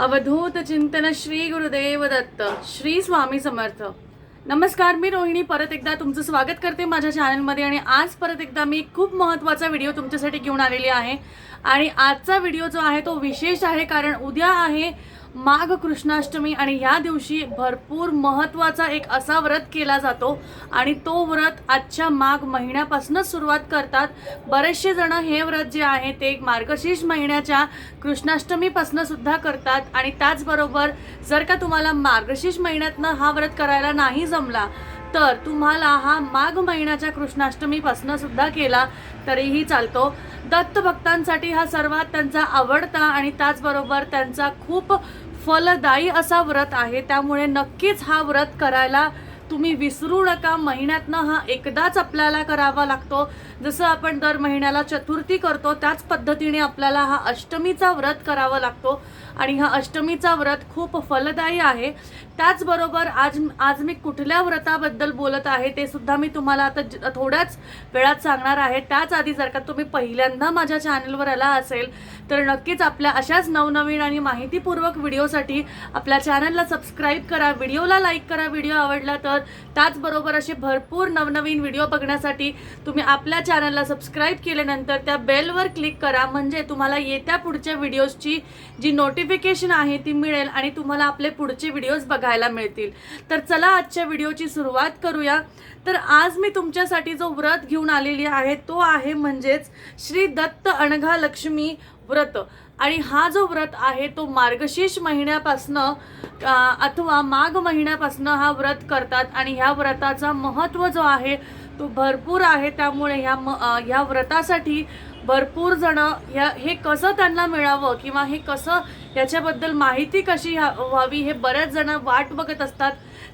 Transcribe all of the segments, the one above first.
अवधूत चिंतन श्री गुरुदेव दत्त श्री स्वामी समर्थ. नमस्कार मी रोहिणी. परत एकदा तुमचं स्वागत करते माझ्या चॅनलमध्ये आणि आज परत एकदा मी खूप महत्त्वाचा व्हिडिओ तुमच्यासाठी घेऊन आलेली आहे. आणि आजचा व्हिडिओ जो आहे तो विशेष आहे कारण उद्या आहे माघ कृष्णाष्टमी आणि ह्या दिवशी भरपूर महत्त्वाचा एक असा व्रत केला जातो आणि तो व्रत आजच्या माघ महिन्यापासूनच सुरुवात करतात. बरेचसे जण हे व्रत जे आहे ते मार्गशीर्ष महिन्याच्या कृष्णाष्टमीपासून सुद्धा करतात आणि त्याचबरोबर जर का तुम्हाला मार्गशीर्ष महिन्यातनं हा व्रत करायला नाही जमला तर तुम्हाला हा माघ महिन्याच्या कृष्णाष्टमीपासून सुद्धा केला तरीही चालतो. दत्त भक्तांसाठी हा सर्वात त्यांचा आवडता आणि त्याचबरोबर त्यांचा खूप फलदायी असा व्रत आहे. त्यामुळे नक्कीच हा व्रत करायला तुम्ही विसरू नका. महिन्यातनं हा एकदाच आपल्याला करावा लागतो. जसं आपण दर महिन्याला चतुर्थी करतो त्याच पद्धतीने आपल्याला हा अष्टमीचा व्रत करावा लागतो. आणि हा अष्टमीचा व्रत खूप फलदायी आहे. त्याचबरोबर आज आज मी कुठल्या व्रताबद्दल बोलत आहे ते सुद्धा मी तुम्हाला आता ज- थोड्याच वेळात सांगणार आहे. त्याच आधी जर का तुम्ही पहिल्यांदा माझ्या चॅनलवर आला असेल तर नक्कीच आपल्या अशाच नवनवीन आणि माहितीपूर्वक व्हिडिओसाठी आपल्या चॅनलला सबस्क्राईब करा व्हिडिओला लाईक करा व्हिडिओ आवडला तर त्याचबरोबर असे भरपूर नवनवीन व्हिडिओ बघण्यासाठी तुम्ही आपल्या चॅनलला सबस्क्राईब केल्यानंतर त्या बेलवर क्लिक करा. म्हणजे तुम्हाला येत्या पुढच्या व्हिडिओजची जी नोटिफिकेशन आहे ती मिळेल आणि तुम्हाला आपले पुढचे व्हिडिओज बघायला मिळतील. तर चला आजच्या व्हिडिओची सुरुवात करूया. तर आज मी तुमच्यासाठी जो व्रत घेऊन आलेली आहे तो आहे म्हणजेच श्री दत्त अणघा लक्ष्मी व्रत. आणि हा जो व्रत आहे तो मार्गशीर्ष महिन्यापासनं अथवा माघ महिन्यापासनं हा व्रत करतात आणि ह्या व्रताचा महत्त्व जो आहे तो भरपूर आहे. त्यामुळे ह्या म ह्या व्रतासाठी भरपूर जण ह्या हे कसं त्यांना मिळावं किंवा हे कसं याच्याबद्दल माहिती कशी ह्या- व्हावी हे बऱ्याच जण वाट बघत असतात.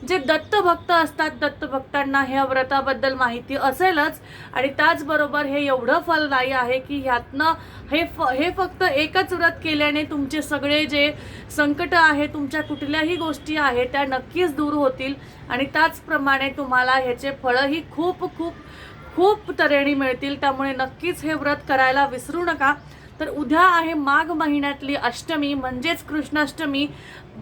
जे दत्तभक्त असतात दत्तभक्तांना ह्या व्रताबद्दल माहिती असेलच. आणि त्याचबरोबर हे एवढं फलदायी आहे की ह्यातनं हे फ हे फक्त एकच व्रत केल्याने तुमचे सगळे जे संकट आहे तुमच्या कुठल्याही गोष्टी आहेत त्या नक्कीच दूर होतील. आणि त्याचप्रमाणे तुम्हाला ह्याचे फळंही खूप खूप खूप तऱ्हेने मिळतील त्यामुळे नक्कीच हे व्रत करायला विसरू नका. तर उद्या आहे माघ महिन्यातली अष्टमी म्हणजेच कृष्णाष्टमी.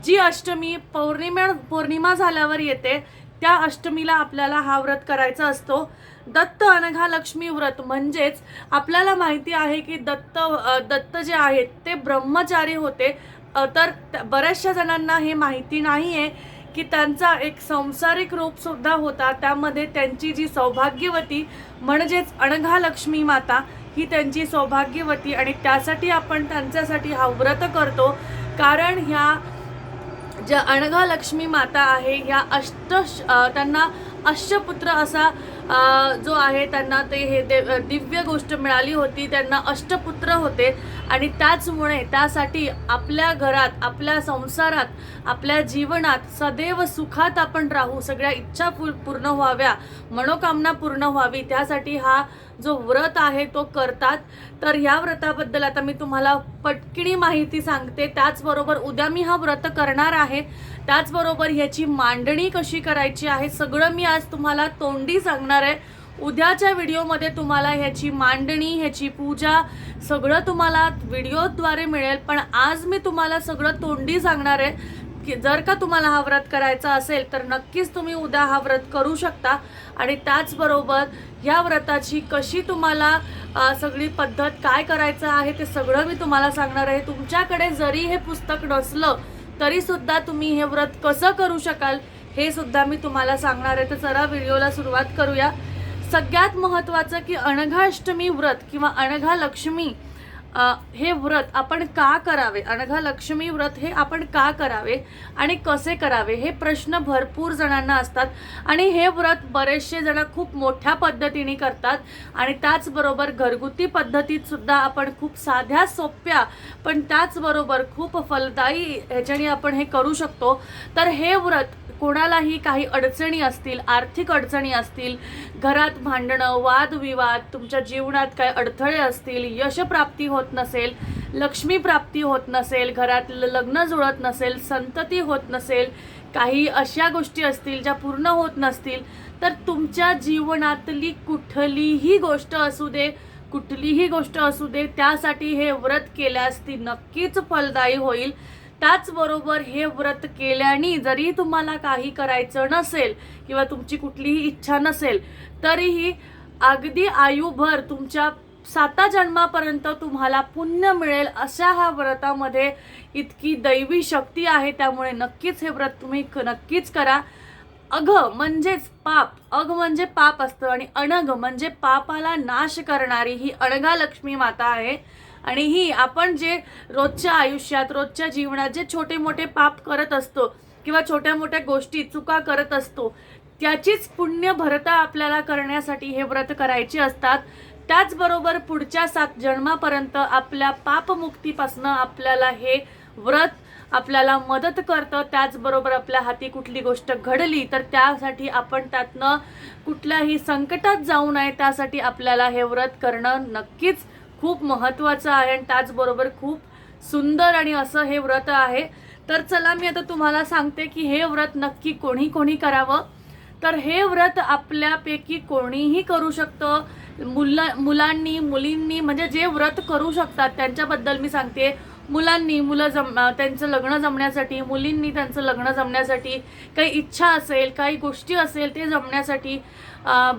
जी अष्टमी पौर्णिमा पौर्णिमा झाल्यावर येते त्या अष्टमीला आपल्याला हा व्रत करायचा असतो. दत्त अनघा लक्ष्मी व्रत म्हणजेच आपल्याला माहिती आहे की दत्त दत्त जे आहेत ते ब्रह्मचारी होते. तर बऱ्याचशा जणांना हे माहिती नाही आहे की त्यांचा एक संसारिक रूप सुद्धा होता. त्यामध्ये त्यांची जी सौभाग्यवती म्हणजेच अणघा लक्ष्मी माता ही त्यांची सौभाग्यवती आणि त्यासाठी आपण त्यांच्यासाठी हा व्रत करतो. कारण ह्या ज्या अणघा लक्ष्मी माता आहे ह्या अष्ट त्यांना अष्टपुत्र असा जो आहे त्यांना ते हे दे- दिव्य गोष्ट मिळाली होती. त्यांना अष्टपुत्र होते. आणि त्याचमुळे त्यासाठी आपल्या घरात आपल्या संसारात आपल्या जीवनात सदैव सुखात आपण राहू सगळ्या इच्छा पू- पूर्ण व्हाव्या मनोकामना पूर्ण व्हावी त्यासाठी हा जो व्रत आहे तो करतात. तर ह्या व्रताबद्दल आता मी तुम्हाला पटकिणी माहिती सांगते. त्याचबरोबर उद्या मी हा व्रत करणार आहे. त्याचबरोबर ह्याची मांडणी कशी करायची आहे सगळं मी आज तुम्हाला तोंडी सांगणार आहे. उद्याच्या व्हिडिओमध्ये तुम्हाला ह्याची मांडणी ह्याची पूजा सगळं तुम्हाला व्हिडिओद्वारे मिळेल. पण आज मी तुम्हाला सगळं तोंडी सांगणार आहे की जर का तुम्हाला हा व्रत करायचा असेल तर नक्कीच तुम्ही उद्या हा व्रत करू शकता. आणि त्याचबरोबर ह्या व्रताची कशी तुम्हाला सगळी पद्धत काय करायचं आहे ते सगळं मी तुम्हाला सांगणार आहे. तुमच्याकडे जरी हे पुस्तक नसलं तरीसुद्धा तुम्ही हे व्रत कसं करू शकाल हे सुद्धा मी तुम्हाला सांगणार आहे. तर चला व्हिडिओला सुरुवात करूया. सगळ्यात महत्त्वाचं की अनघाष्टमी व्रत किंवा अनघा लक्ष्मी हे व्रत आपण का करावे? अनघा लक्ष्मी व्रत हे आपण का करावे आणि कसे करावे? हे प्रश्न भरपूर जणांना असतात. आणि हे व्रत बरेचसे जण खूप मोठ्या पद्धतीने करतात आणि त्याचबरोबर घरगुती पद्धतीत सुद्धा आपण खूप साध्या सोप्या पण त्याचबरोबर खूप फलदायी ह्याच्याने आपण हे करू शकतो. तर हे व्रत कोणालाही काही अडचणी असतील आर्थिक अडचणी असतील घरात भांडणं वादविवाद तुमच्या जीवनात काय अडथळे असतील यशप्राप्ती होत नसेल लक्ष्मी प्राप्ती होत नसेल घरात लग्न जुळत नसेल संतती होत नसेल काही अशा गोष्टी असतील ज्या पूर्ण होत नसतील तर तुमच्या जीवनातली कुठलीही गोष्ट असू दे कुठलीही गोष्ट असू दे त्यासाठी हे व्रत केल्यास ती नक्कीच फलदायी होईल. त्याचबरोबर हे व्रत केल्याने जरी तुम्हाला काही करायचं नसेल किंवा तुमची कुठलीही इच्छा नसेल तरीही अगदी आयुभर तुमच्या साता जन्मापर्यंत तुम्हाला पुण्य मिळेल अशा ह्या व्रतामध्ये इतकी दैवी शक्ती आहे. त्यामुळे नक्कीच हे व्रत तुम्ही नक्कीच करा. अघ म्हणजेच पाप. अघ म्हणजे पाप असतं आणि अनघ म्हणजे पापाला नाश करणारी ही अणघा लक्ष्मी माता आहे. आणि ही आपण जे रोजच्या आयुष्यात रोजच्या जीवनात जे छोटे मोठे पाप करत असतो किंवा छोट्या मोठ्या गोष्टी चुका करत असतो त्याचीच पुण्य भरता आपल्याला करण्यासाठी हे व्रत करायचे असतात. त्याचबरोबर पुढच्या सात जन्मापर्यंत आपल्या पापमुक्तीपासनं आपल्याला हे व्रत आपल्याला मदत करतं. त्याचबरोबर आपल्या हाती कुठली गोष्ट घडली तर त्यासाठी आपण त्यातनं कुठल्याही संकटात जाऊ नये त्यासाठी आपल्याला हे व्रत करणं नक्कीच खूप महत्त्वाचं आहे आणि त्याचबरोबर खूप सुंदर आणि असं हे व्रत आहे. तर चला मी आता तुम्हाला सांगते की हे व्रत नक्की कोणी कोणी करावं. तर हे व्रत आपल्यापैकी कोणीही करू शकतं. मुला मुलांनी मुलींनी म्हणजे जे व्रत करू शकतात त्यांच्याबद्दल मी सांगते. मुलांनी मुलं जम त्यांचं लग्न जमण्यासाठी मुलींनी त्यांचं लग्न जमण्यासाठी काही इच्छा असेल काही गोष्टी असेल ते जमण्यासाठी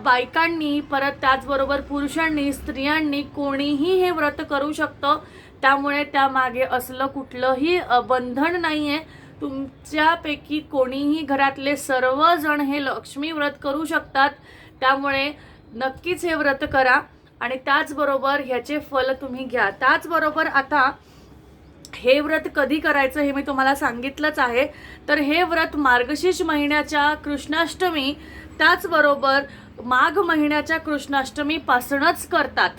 बायकांनी परत त्याचबरोबर पुरुषांनी स्त्रियांनी कोणीही हे व्रत करू शकतं. त्यामुळे त्यामागे असलं कुठलंही बंधन नाही आहे तुमच्यापैकी कोणीही घरातले सर्वजण हे लक्ष्मी व्रत करू शकतात. त्यामुळे नक्कीच हे व्रत करा आणि त्याचबरोबर ह्याचे फल तुम्ही घ्या. त्याचबरोबर आता हे व्रत कधी करायचं हे मी तुम्हाला सांगितलंच आहे. तर हे व्रत मार्गशीर्ष महिन्याच्या कृष्णाष्टमी त्याचबरोबर माघ महिन्याच्या कृष्णाष्टमीपासूनच करतात.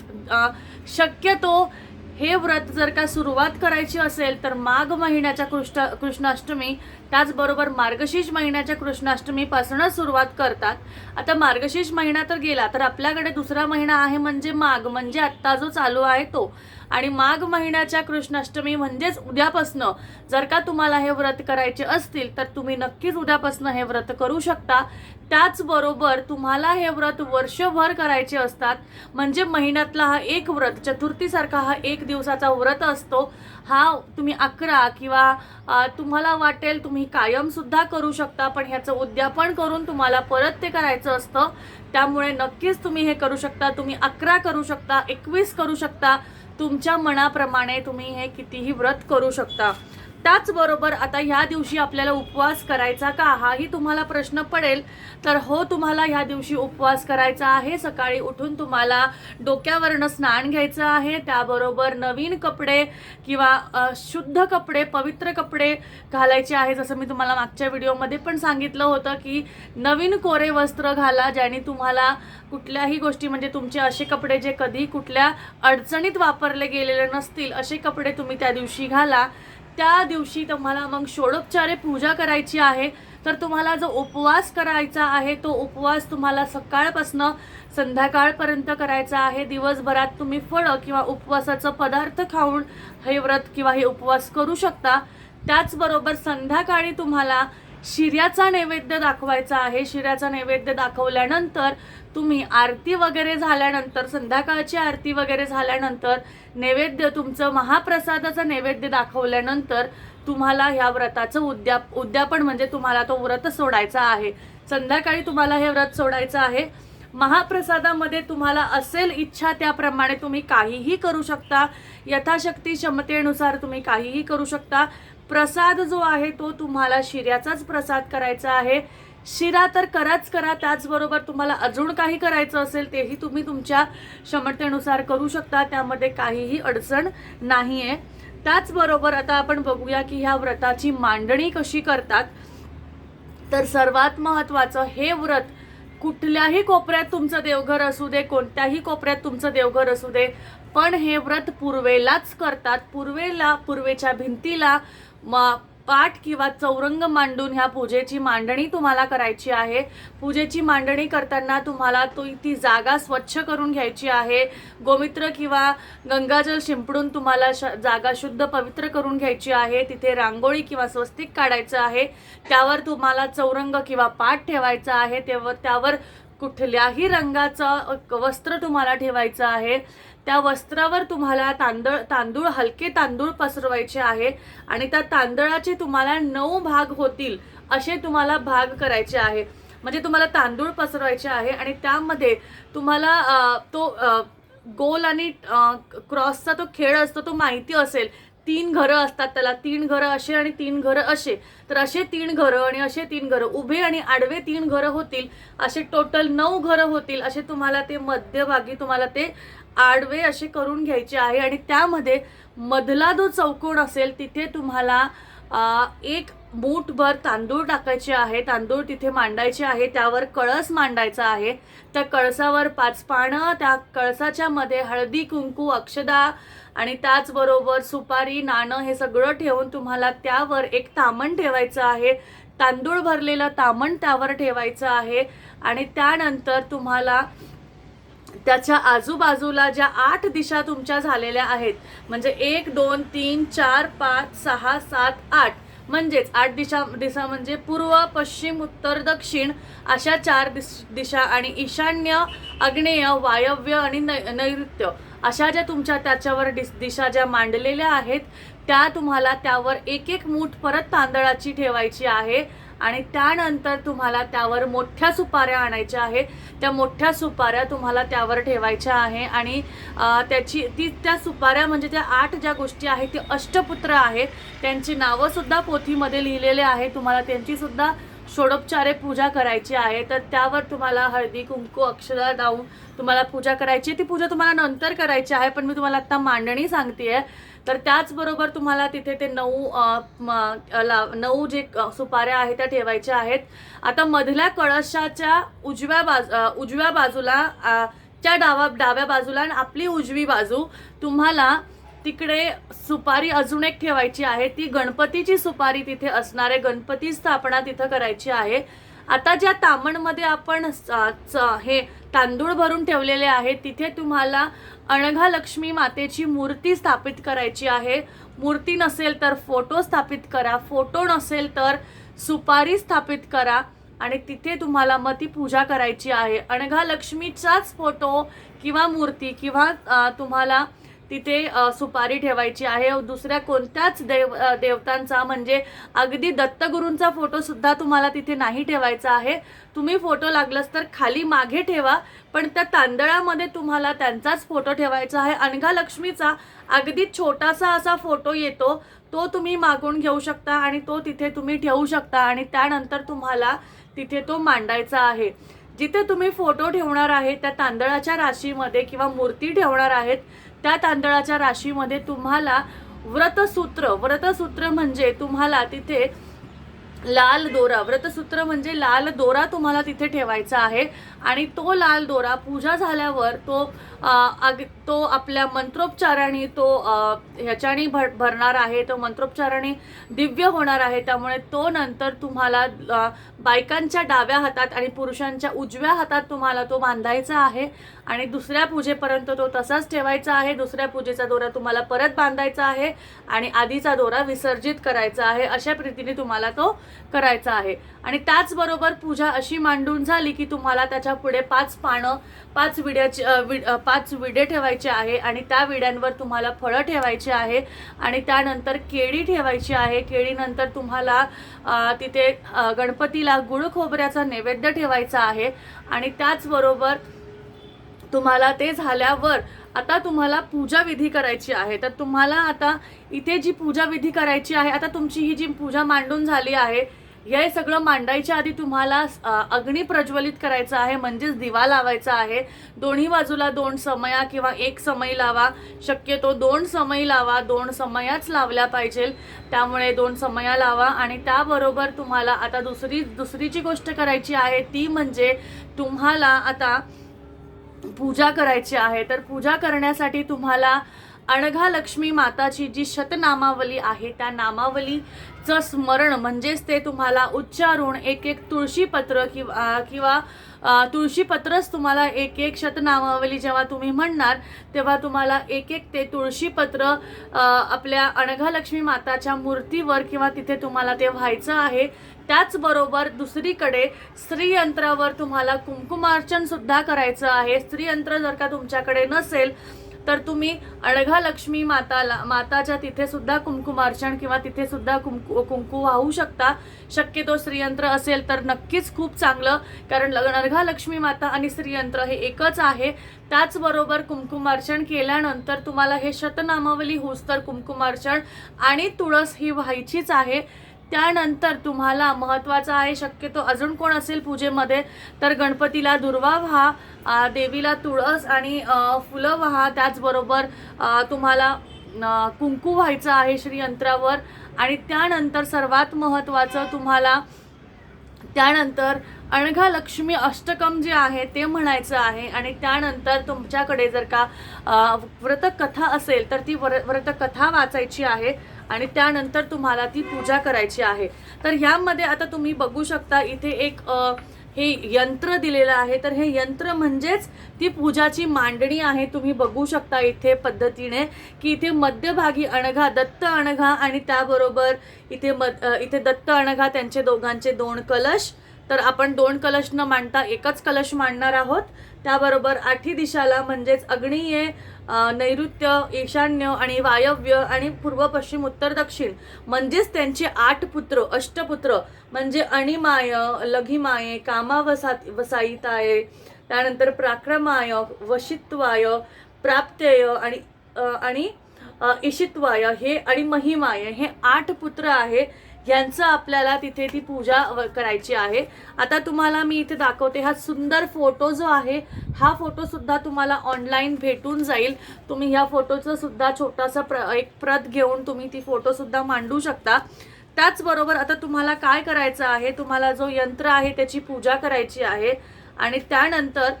शक्यतो हे व्रत जर का सुरुवात करायची असेल तर माघ महिन्याच्या कृष्ण कृष्णाष्टमी त्याचबरोबर मार्गशीर्ष महिन्याच्या कृष्णाष्टमीपासूनच सुरुवात करतात. आता मार्गशीर्ष महिना तर गेला तर आपल्याकडे दुसरा महिना आहे म्हणजे माघ म्हणजे आत्ता जो चालू आहे तो. आणि माघ महिन्याच्या कृष्णाष्टमी म्हणजेच उद्यापासनं जर का तुम्हाला हे व्रत करायचे असतील तर तुम्ही नक्कीच उद्यापासनं हे व्रत करू शकता. त्याचबरोबर तुम्हाला हे व्रत वर्षभर करायचे असतात. म्हणजे महिन्यातला हा एक व्रत चतुर्थीसारखा हा एक दिवसाचा व्रत असतो. हा तुम्ही अकरा किंवा तुम्हाला वाटेल तुम्ही कायम सुद्धा करू शकता पण ह्याचं उद्यापन करून तुम्हाला परत ते करायचं असतं. त्यामुळे नक्कीच तुम्ही हे करू शकता. तुम्ही अकरा करू शकता एकवीस करू शकता. तुमच्या मनाप्रमाणे तुम्ही हे कितीही व्रत करू शकता. त्याचबरोबर आता ह्या दिवशी आपल्याला उपवास करायचा का? हाही तुम्हाला प्रश्न पडेल. तर हो तुम्हाला ह्या दिवशी उपवास करायचा आहे. सकाळी उठून तुम्हाला डोक्यावरनं स्नान घ्यायचं आहे. त्याबरोबर नवीन कपडे किंवा शुद्ध कपडे पवित्र कपडे घालायचे आहे जसं मी तुम्हाला मागच्या व्हिडिओमध्ये पण सांगितलं होतं की नवीन कोरे वस्त्र घाला ज्याने तुम्हाला कुठल्याही गोष्टी म्हणजे तुमचे असे कपडे जे कधी कुठल्या अडचणीत वापरले गेलेले नसतील असे कपडे तुम्ही त्या दिवशी घाला. त्या दिवशी तुम्हाला मग षोडोपचारे पूजा करायची आहे. तर तुम्हाला जो उपवास करायचा आहे तो उपवास तुम्हाला सकाळपासनं संध्याकाळपर्यंत करायचा आहे. दिवसभरात तुम्ही फळं किंवा उपवासाचं पदार्थ खाऊन हे व्रत किंवा हे उपवास करू शकता. त्याचबरोबर संध्याकाळी तुम्हाला शिऱ्याचा नैवेद्य दाखवायचा आहे. शिऱ्याचा नैवेद्य दाखवल्यानंतर तुम्ही आरती वगैरे झाल्यानंतर संध्याकाळची आरती वगैरे झाल्यानंतर नैवेद्य तुमचं महाप्रसादाचं नैवेद्य दाखवल्यानंतर तुम्हाला ह्या व्रताचं उद्याप उद्यापन म्हणजे तुम्हाला तो व्रत सोडायचा आहे. संध्याकाळी तुम्हाला हे व्रत सोडायचं आहे. महाप्रसादामध्ये तुम्हाला असेल इच्छा त्याप्रमाणे तुम्ही काहीही करू शकता. यथाशक्ती क्षमतेनुसार तुम्ही काहीही करू शकता. प्रसाद जो आहे तो तुम्हाला शिऱ्याचाच प्रसाद करायचा आहे. शिरा तर कराच करा त्याचबरोबर तुम्हाला अजून काही करायचं असेल तेही तुम्ही तुमच्या क्षमतेनुसार करू शकता. त्यामध्ये काहीही अडचण नाही आहे त्याचबरोबर आता आपण बघूया की ह्या व्रताची मांडणी कशी करतात. तर सर्वात महत्त्वाचं हे व्रत कुठल्याही कोपऱ्यात तुमचं देवघर असू दे कोणत्याही कोपऱ्यात तुमचं देवघर असू दे पण हे व्रत पूर्वेलाच करतात. पूर्वेला पूर्वेच्या भिंतीला मा पाठ किंवा चौरंग मांडून ह्या पूजेची मांडणी तुम्हाला करायची आहे. पूजेची मांडणी करताना तुम्हाला तो ती जागा स्वच्छ करून घ्यायची आहे. गोमित्र किंवा गंगाजल शिंपडून तुम्हाला श जागा शुद्ध पवित्र करून घ्यायची आहे. तिथे रांगोळी किंवा स्वस्तिक काढायचं आहे. त्यावर तुम्हाला चौरंग किंवा पाठ ठेवायचा आहे. तेव्हा त्यावर कुठल्याही रंगाचं वस्त्र तुम्हाला ठेवायचं आहे. त्या वस्त्रावर तुम्हाला तांदळ तांदूळ हलके तांदूळ पसरवायचे आहे आणि त्या तांदळाचे तुम्हाला नऊ भाग होतील असे तुम्हाला भाग करायचे आहे. म्हणजे तुम्हाला तांदूळ पसरवायचे आहे आणि त्यामध्ये तुम्हाला तो गोल आणि क्रॉसचा तो खेळ असतो तो माहिती असेल तीन घरं असतात त्याला तीन घरं असे आणि तीन घरं असे. तर असे तीन घरं आणि असे तीन घरं उभे आणि आडवे तीन घरं होतील असे टोटल नऊ घरं होतील असे तुम्हाला ते मध्यभागी तुम्हाला ते आडवे असे करून घ्यायचे आहे. आणि त्यामध्ये मधला जो चौकोन असेल तिथे तुम्हाला एक मूठभर तांदूळ टाकायचे आहे. तांदूळ तिथे मांडायचे आहे. त्यावर कळस मांडायचा आहे. त्या कळसावर पाच पानं त्या कळसाच्या मध्ये हळदी कुंकू अक्षदा आणि त्याचबरोबर सुपारी नाणं हे सगळं ठेवून तुम्हाला त्यावर एक तामण ठेवायचं आहे. तांदूळ भरलेलं तामण त्यावर ठेवायचं आहे. आणि त्यानंतर तुम्हाला त्याच्या आजूबाजूला ज्या आठ दिशा तुमच्या झालेल्या आहेत म्हणजे एक दोन तीन चार पाच सहा सात आठ म्हणजेच आठ दिशा दिशा म्हणजे पूर्व पश्चिम उत्तर दक्षिण अशा चार दिस दिशा आणि ईशान्य आग्नेय वायव्य आणि नै नैऋत्य. अशा ज्या तुमच्या त्याच्यावर डिस दिशा ज्या मांडलेल्या आहेत त्या तुम्हाला त्यावर एक एक मूठ परत तांदळाची ठेवायची आहे आणि त्यानंतर तुम्हाला त्यावर मोठ्या सुपाऱ्या आणायच्या आहे त्या मोठ्या सुपाऱ्या तुम्हाला त्यावर ठेवायच्या आहे आणि त्याची ती त्या सुपाऱ्या म्हणजे त्या आठ ज्या गोष्टी आहेत ते अष्टपुत्र आहेत. त्यांची नावंसुद्धा पोथीमध्ये लिहिलेले आहे. तुम्हाला त्यांचीसुद्धा षोडोपचारे पूजा करायची आहे तर त्यावर तुम्हाला हळदी कुंकू अक्षरा लावून तुम्हाला पूजा करायची आहे. ती पूजा तुम्हाला नंतर करायची आहे पण मी तुम्हाला आत्ता मांडणी सांगतेय तर त्याचबरोबर तुम्हाला तिथे ते नऊ ला- नऊ जे सुपाऱ्या आहेत त्या ठेवायच्या आहेत आता मधल्या कळशाच्या उजव्या बाजू उजव्या बाजूला त्या डावा डाव्या बाजूला आणि आपली उजवी बाजू तुम्हाला तिकडे सुपारी अजून एक ठेवायची आहे. ती गणपतीची सुपारी तिथे असणारे गणपती स्थापना तिथं करायची आहे. आता ज्या तामणमध्ये आपण च- हे तांदूळ भरून ठेवलेले आहे तिथे तुम्हाला अणघा लक्ष्मी मातेची मूर्ती स्थापित करायची आहे. मूर्ती नसेल तर फोटो स्थापित करा. फोटो नसेल तर सुपारी स्थापित करा. आणि तिथे तुम्हाला मग ती पूजा करायची आहे. अणघा लक्ष्मीचाच फोटो किंवा मूर्ती किंवा तुम्हाला तिथे सुपारी ठेवायची आहे. दुसऱ्या कोणत्याच देव देवतांचा म्हणजे अगदी दत्तगुरूंचा फोटोसुद्धा तुम्हाला तिथे नाही ठेवायचा आहे. तुम्ही फोटो लागलास तर खाली मागे ठेवा पण त्या तांदळामध्ये तुम्हाला त्यांचाच फोटो ठेवायचा आहे. अनघा लक्ष्मीचा अगदी छोटासा असा फोटो येतो तो तुम्ही मागून घेऊ शकता आणि तो तिथे तुम्ही ठेवू शकता आणि त्यानंतर तुम्हाला तिथे तो मांडायचा आहे. जिथे तुम्ही फोटो ठेवणार आहे त्या तांदळाच्या राशीमध्ये किंवा मूर्ती ठेवणार आहेत त्या तांदळाच्या राशीमध्ये तुम्हाला व्रतसूत्र व्रतसूत्र म्हणजे तुम्हाला तिथे लाल दोरा व्रतसूत्र म्हणजे लाल दोरा तुम्हाला तिथे ठेवायचा आहे. आणि तो लाल दोरा पूजा झाल्यावर तो अग तो आपल्या मंत्रोपचाराने तो ह्याच्याने भर भरणार आहे. तो मंत्रोपचाराने दिव्य होणार आहे. त्यामुळे तो नंतर तुम्हाला बायकांच्या डाव्या हातात आणि पुरुषांच्या उजव्या हातात तुम्हाला तो बांधायचा आहे. आणि दुसऱ्या पूजेपर्यंत तो तसाच ठेवायचा आहे. दुसऱ्या पूजेचा दोरा तुम्हाला परत बांधायचा आहे आणि आधीचा दोरा विसर्जित करायचा आहे अशा प्रीतीने तुम्हाला तो करायचा आहे. आणि त्याचबरोबर पूजा अशी मांडून झाली की तुम्हाला त्याच्या पुढे पाच पानं पाच विड्याची विड पाच विडे ठेवायचे आहे आणि त्या विड्यांवर तुम्हाला फळं ठेवायची आहे आणि त्यानंतर केळी ठेवायची आहे. केळीनंतर तुम्हाला तिथे गणपतीला गुळ खोबऱ्याचा नैवेद्य ठेवायचा आहे आणि त्याचबरोबर तुम्हाला ते झाल्यावर आता तुम्हाला पूजा विधी करायची आहे. तर तुम्हाला आता इथे जी पूजा विधी करायची आहे आता तुमची ही जी पूजा मांडून झाली आहे हे सगळं मांडायच्या आधी तुम्हाला अग्नी प्रज्वलित करायचा आहे म्हणजेच दिवा लावायचा आहे. दोन्ही बाजूला दोन समया किंवा एक समय लावा. शक्यतो दोन समय लावा दोन समयाच लावल्या पाहिजे. त्यामुळे दोन समया लावा आणि त्याबरोबर तुम्हाला आता दुसरी दुसरीची गोष्ट करायची आहे ती म्हणजे तुम्हाला आता पूजा करायची आहे तर पूजा करण्यासाठी तुम्हाला अणघा लक्ष्मी माताची जी शतनामावली आहे त्या नामावलीचं स्मरण म्हणजेच ते तुम्हाला उच्चारून एक एक तुळशीपत्र किंवा किंवा तुळशीपत्रच तुम्हाला एक एक शतनामावली जेव्हा तुम्ही म्हणणार तेव्हा तुम्हाला एक एक ते तुळशीपत्र आपल्या अणघा लक्ष्मी माताच्या मूर्तीवर किंवा तिथे तुम्हाला ते व्हायचं आहे. त्याचबरोबर दुसरीकडे स्त्रीयंत्रावर तुम्हाला कुंकुमार्चन सुद्धा करायचं आहे. स्त्रीयंत्र जर का तुमच्याकडे नसेल तर तुम्ही अडघा लक्ष्मी माताला माताच्या तिथे सुद्धा कुंकुमार्चन किंवा तिथे सुद्धा कुंकू कुंकू वाहू शकता. शक्यतो श्रीयंत्र असेल तर नक्कीच खूप चांगलं कारण ल- लक्ष्मी माता आणि श्रीयंत्र हे एकच आहे. त्याचबरोबर कुंकुमार्चन केल्यानंतर तुम्हाला हे शतनामावली होस तर कुंकुमार्चन आणि तुळस ही व्हायचीच आहे. त्यानंतर तुम्हाला महत्त्वाचं आहे शक्यतो अजून कोण असेल पूजेमध्ये तर गणपतीला दुर्वा व्हा देवीला तुळस आणि फुलं व्हा त्याचबरोबर तुम्हाला कुंकू व्हायचं आहे श्रीयंत्रावर. आणि त्यानंतर सर्वात महत्त्वाचं तुम्हाला त्यानंतर अणघा लक्ष्मी अष्टकम जे आहे ते म्हणायचं आहे. आणि त्यानंतर तुमच्याकडे जर का व्रतकथा असेल तर ती व्र व्रतकथा वाचायची आहे. आणि त्यानंतर तुम्हाला ती पूजा करायची आहे. तर ह्यामध्ये आता तुम्ही बघू शकता इथे एक हे यंत्र दिलेलं आहे. तर हे यंत्र म्हणजेच ती पूजाची मांडणी आहे. तुम्ही बघू शकता इथे पद्धतीने की इथे मध्यभागी अणघा दत्त अणघा आणि त्याबरोबर इथे मद इथे दत्त अणघा त्यांचे दोघांचे दोन कलश तर आपण दोन कलश न मांडता एकच कलश मांडणार आहोत. त्याबरोबर आठी दिशाला म्हणजेच अग्निये नैऋत्य ईशान्य आणि वायव्य आणि पूर्व पश्चिम उत्तर दक्षिण म्हणजेच त्यांचे आठ पुत्र अष्टपुत्र म्हणजे अणिमाय लघिमाये कामावसा वसाईताये त्यानंतर प्राक्रमाय वशित्वाय प्राप्त्यय आणि आणि इशित्वाय हे आणि महिमाय हे आठ पुत्र आहे. यांचं आपल्याला तिथे ती पूजा व- करायची आहे. आता तुम्हाला मी इथे दाखवते हा सुंदर फोटो जो आहे हा फोटोसुद्धा तुम्हाला ऑनलाईन भेटून जाईल. तुम्ही ह्या फोटोचं सुद्धा छोटासा प्र एक प्रत घेऊन तुम्ही ती फोटोसुद्धा मांडू शकता. त्याचबरोबर आता तुम्हाला काय करायचं आहे तुम्हाला जो यंत्र आहे त्याची पूजा करायची आहे. आणि त्यानंतर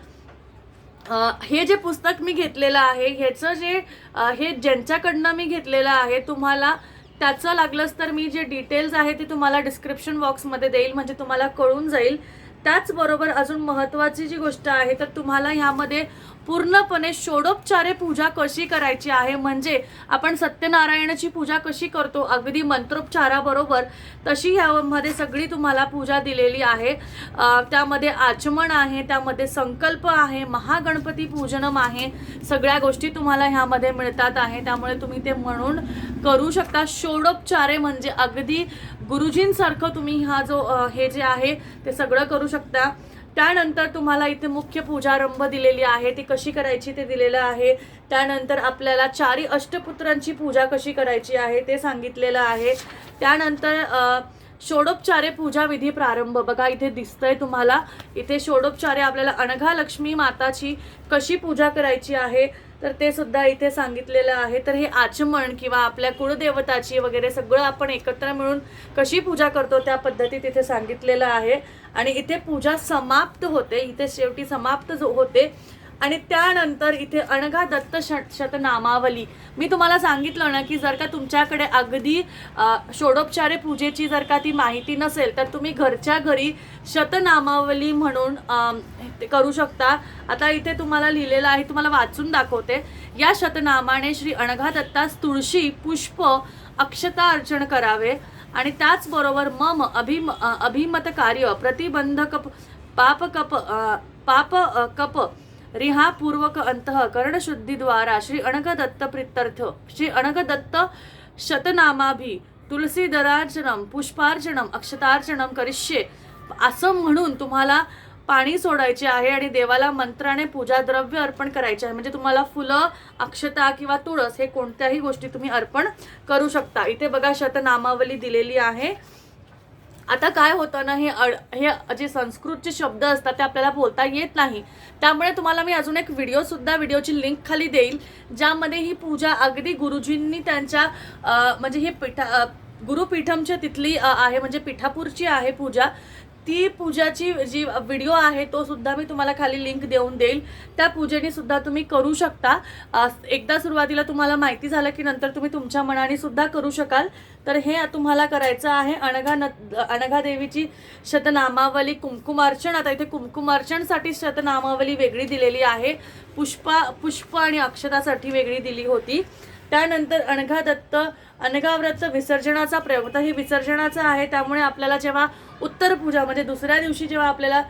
हे जे पुस्तक मी घेतलेलं आहे ह्याचं जे हे ज्यांच्याकडनं मी घेतलेलं आहे तुम्हाला त्याचं लागलंच तर मी जे डिटेल्स आहे ते तुम्हाला डिस्क्रिप्शन बॉक्समध्ये देईल म्हणजे तुम्हाला कळून जाईल. त्याचबरोबर अजून महत्त्वाची जी गोष्ट आहे तर तुम्हाला ह्यामध्ये पूर्णपणे षोडोपचारे पूजा कशी करायची आहे? म्हणजे आपण सत्यनारायणाची पूजा कशी करतो? अगदी मंत्रोपचाराबरोबर तशी ह्यामध्ये सगळी तुम्हाला पूजा दिलेली आहे. त्यामध्ये आचमन आहे त्यामध्ये संकल्प आहे महागणपती पूजनम आहे. सगळ्या गोष्टी तुम्हाला ह्यामध्ये मिळतात आहे. त्यामुळे तुम्ही ते म्हणून करू शकता. षोडोपचारे म्हणजे अगदी गुरुजींसारखं तुम्ही हा जो हे जे आहे ते सगळं करू शकता. त्यानंतर तुम्हाला इथे मुख्य पूजारंभ दिलेली आहे. ती कशी करायची ते दिलेलं आहे. त्यानंतर आपल्याला चारी अष्टपुत्रांची पूजा कशी करायची आहे ते सांगितलेलं आहे. त्यानंतर षोडोपचारे पूजा विधी प्रारंभ. बघा इथे दिसतंय तुम्हाला. इथे षोडोपचारे आपल्याला अनघा लक्ष्मी माताची कशी पूजा करायची आहे तर ते सुद्धा इथे सांगितलेलं आहे. तर हे आचमन किंवा आपल्या कुळदेवताची वगैरे सगळं आपण एकत्र मिळून कशी पूजा करतो त्या पद्धतीत इथे सांगितलेलं आहे. आणि इथे पूजा समाप्त होते इथे शेवटी समाप्त होते आणि त्यानंतर इथे अणघा दत्त शत शतनामावली. मी तुम्हाला सांगितलं ना की जर का तुमच्याकडे अगदी षोडोपचारे पूजेची जर का ती माहिती नसेल तर तुम्ही घरच्या घरी शतनामावली म्हणून ते करू शकता. आता इथे तुम्हाला लिहिलेलं आहे तुम्हाला वाचून दाखवते. या शतनामाने श्री अणघा दत्तास तुळशी पुष्प अक्षता अर्चन करावे. आणि त्याचबरोबर मम अभिम अभिमत कार्य प्रतिबंधक पाप कप पाप कप रिहा पूर्वक अंतः कर्णशुद्धीद्वारा श्री अणगदत्त प्रित्यर्थ श्री अणगदत्त शतनामाभि तुलसीदरार्चनम पुष्पार्चनम अक्षतार्चनम करिष्ये असं म्हणून तुम्हाला पाणी सोडायचे आहे आणि देवाला मंत्राने पूजा द्रव्य अर्पण करायचे आहे. म्हणजे तुम्हाला फुलं अक्षता किंवा तुळस हे कोणत्याही गोष्टी तुम्ही अर्पण करू शकता. इथे बघा शतनामावली दिलेली आहे. आता काय होतं ना हे अड हे जे संस्कृतचे शब्द असतात ते आपल्याला बोलता येत नाही. त्यामुळे तुम्हाला मी अजून एक व्हिडिओसुद्धा व्हिडिओची लिंक खाली देईल ज्यामध्ये ही पूजा अगदी गुरुजींनी त्यांच्या म्हणजे हे पिठा गुरुपीठमच्या तिथली आहे म्हणजे पिठापूरची आहे पूजा. ती पूजाची जी व्हिडिओ आहे तो सुद्धा मी तुम्हाला खाली लिंक देऊन देईल. त्या पूजेने सुद्धा तुम्ही करू शकता. एकदा सुरुवातीला तुम्हाला माहिती झालं की नंतर तुम्ही तुमच्या मनाने सुद्धा करू शकाल. तर हे तुम्हाला करायचं आहे अणघा न अणघा देवीची शतनामावली कुंकुमार्चन. आता इथे कुंकुमार्चनसाठी शतनामावली वेगळी दिलेली आहे. पुष्पा पुष्प आणि अक्षतासाठी वेगळी दिली होती. त्यानंतर अणघा दत्त अनघाव्रत विसर्जनाचा प्रयोग तर हे विसर्जनाचं आहे. त्यामुळे आपल्याला जेव्हा उत्तर पूजा म्हणजे दुसऱ्या दिवशी जेव्हा आपल्याला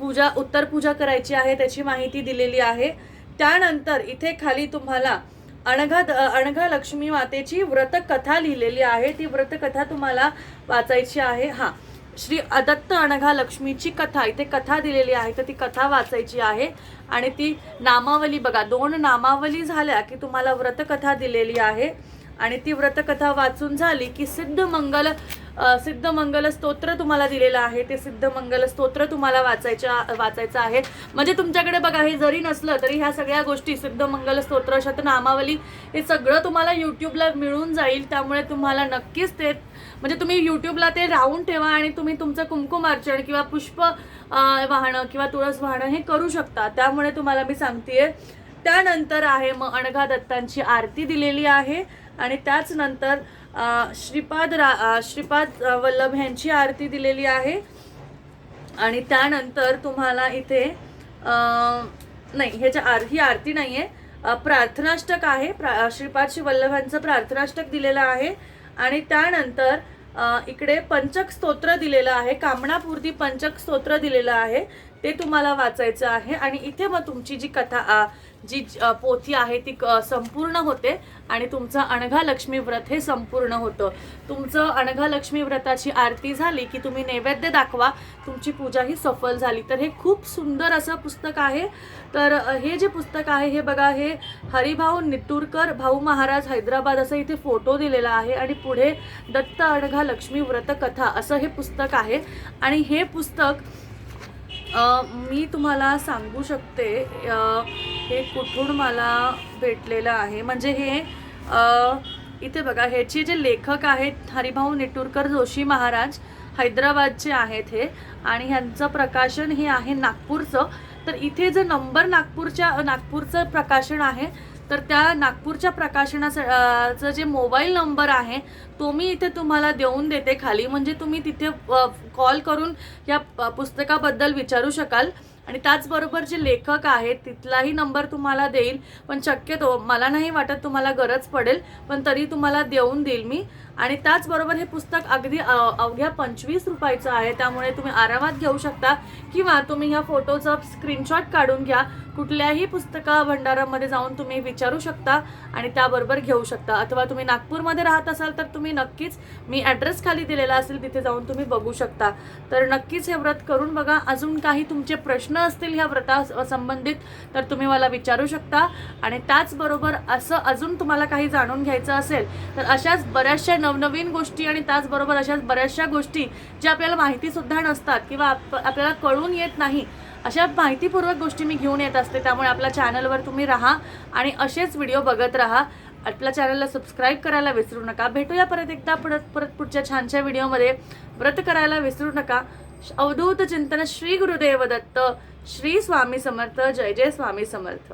पूजा उत्तर पूजा करायची आहे त्याची माहिती दिलेली आहे. त्यानंतर इथे खाली तुम्हाला अणघा अणघा लक्ष्मी मातेची व्रतकथा लिहिलेली आहे. ती व्रतकथा तुम्हाला वाचायची आहे. हां. श्री अदत्त अणघा लक्ष्मीची कथा इथे कथा दिलेली आहे तर ती कथा वाचायची आहे. आणि ती नामावली बघा दोन नामावली झाल्या की तुम्हाला व्रतकथा दिलेली आहे. आणि ती व्रतकथा वाचून झाली की सिद्ध मंगल सिद्धमंगल सिद्ध मंगल स्तोत्र तुम्हाला दिलेलं आहे. ते सिद्ध मंगल स्तोत्र तुम्हाला वाचायच्या वाचायचं आहे. म्हणजे तुमच्याकडे बघा हे जरी नसलं तरी ह्या सगळ्या गोष्टी सिद्ध मंगल स्तोत्र शतनामावली हे सगळं तुम्हाला यूट्यूबला मिळून जाईल. त्यामुळे तुम्हाला नक्कीच ते म्हणजे तुम्ही यूट्यूबला ते राहून ठेवा आणि तुम्ही तुमचं कुमकुम अर्चन किंवा पुष्प वाहणं किंवा तुळस वाहणं हे करू शकता. त्यामुळे तुम्हाला मी सांगतेय त्यानंतर आहे मग अणघा दत्तांची आरती दिलेली आहे. आणि त्याच नंतर श्रीपाद रा श्रीपाद वल्लभ ह्यांची आरती दिलेली आहे. आणि त्यानंतर तुम्हाला इथे नाही ह्याच्या आर ही आरती नाही आहे प्रार्थनाष्टक आहे. प्रा श्रीपाद श्री वल्लभांचं प्रार्थनाष्टक दिलेलं आहे. आणि त्यानंतर इकडे पंचक स्तोत्र दिलेलं आहे. कामणापूर्ती पंचक स्तोत्र दिलेलं आहे. ते तुम्हाला वाचायचं आहे. आणि इथे मग तुमची जी कथा जी पोथी आहे ती क- संपूर्ण होते आणि तुमचं अणघा लक्ष्मी व्रत हे संपूर्ण होतं. तुमचं अणघा लक्ष्मी व्रताची आरती झाली की तुम्ही नैवेद्य दाखवा तुमची पूजा ही सफल झाली. तर हे खूप सुंदर असं पुस्तक आहे. तर हे जे पुस्तक आहे हे बघा हे हरिभाऊ नितुरकर भाऊ महाराज हैदराबाद असं इथे फोटो दिलेला आहे आणि पुढे दत्त अणघा लक्ष्मी व्रत कथा असं हे पुस्तक आहे. आणि हे पुस्तक मी तुम्हाला सांगू शकते हे कुठून मला भेटलेलं आहे. म्हणजे हे इथे बघा ह्याचे जे लेखक आहेत हरिभाऊ निटूरकर जोशी महाराज हैदराबादचे आहेत हे. आणि ह्यांचं प्रकाशन हे आहे नागपूरचं. तर इथे जे नंबर नागपूरच्या नागपूरचं प्रकाशन आहे तर त्या नागपूरच्या प्रकाशनाचं जे मोबाईल नंबर आहे तो मी इथे तुम्हाला देऊन देते खाली. म्हणजे तुम्ही तिथे कॉल करून या पुस्तकाबद्दल विचारू शकाल. आणि त्याचबरोबर जे लेखक आहेत तिथलाही नंबर तुम्हाला देईल. पण शक्यतो मला नाही वाटत तुम्हाला गरज पडेल पण तरी तुम्हाला देऊन देईल मी. आणि त्याचबरोबर हे पुस्तक अगदी अवघ्या पंचवीस रुपयाचं आहे. त्यामुळे तुम्ही आरामात घेऊ शकता. किंवा तुम्ही ह्या फोटोचा स्क्रीनशॉट काढून घ्या. कुठल्याही पुस्तका भंडारामध्ये जाऊन तुम्ही विचारू शकता आणि त्याबरोबर घेऊ शकता. अथवा तुम्ही नागपूरमध्ये राहत असाल तर तुम्ही नक्कीच मी ॲड्रेस खाली दिलेला असेल तिथे जाऊन तुम्ही बघू शकता. तर नक्कीच हे व्रत करून बघा. अजून काही तुमचे प्रश्न असतील ह्या व्रता संबंधित तर तुम्ही मला विचारू शकता. आणि त्याचबरोबर असं अजून तुम्हाला काही जाणून घ्यायचं असेल तर अशाच बऱ्याचशा नवनवीन गोष्टी आणि त्याचबरोबर अशाच बऱ्याचशा गोष्टी ज्या आपल्याला माहितीसुद्धा नसतात किंवा आप आपल्याला कळून येत नाही अशा माहितीपूर्वक गोष्टी मी घेऊन येत असते. त्यामुळे आपल्या चॅनलवर तुम्ही राहा आणि असेच व्हिडिओ बघत राहा. आपल्या चॅनलला सबस्क्राईब करायला विसरू नका. भेटूया परत एकदा परत परत पुढच्या छानशा व्हिडिओमध्ये. व्रत करायला विसरू नका. अवधूत चिंतन श्री गुरुदेव दत्त. श्री स्वामी समर्थ. जय जय स्वामी समर्थ.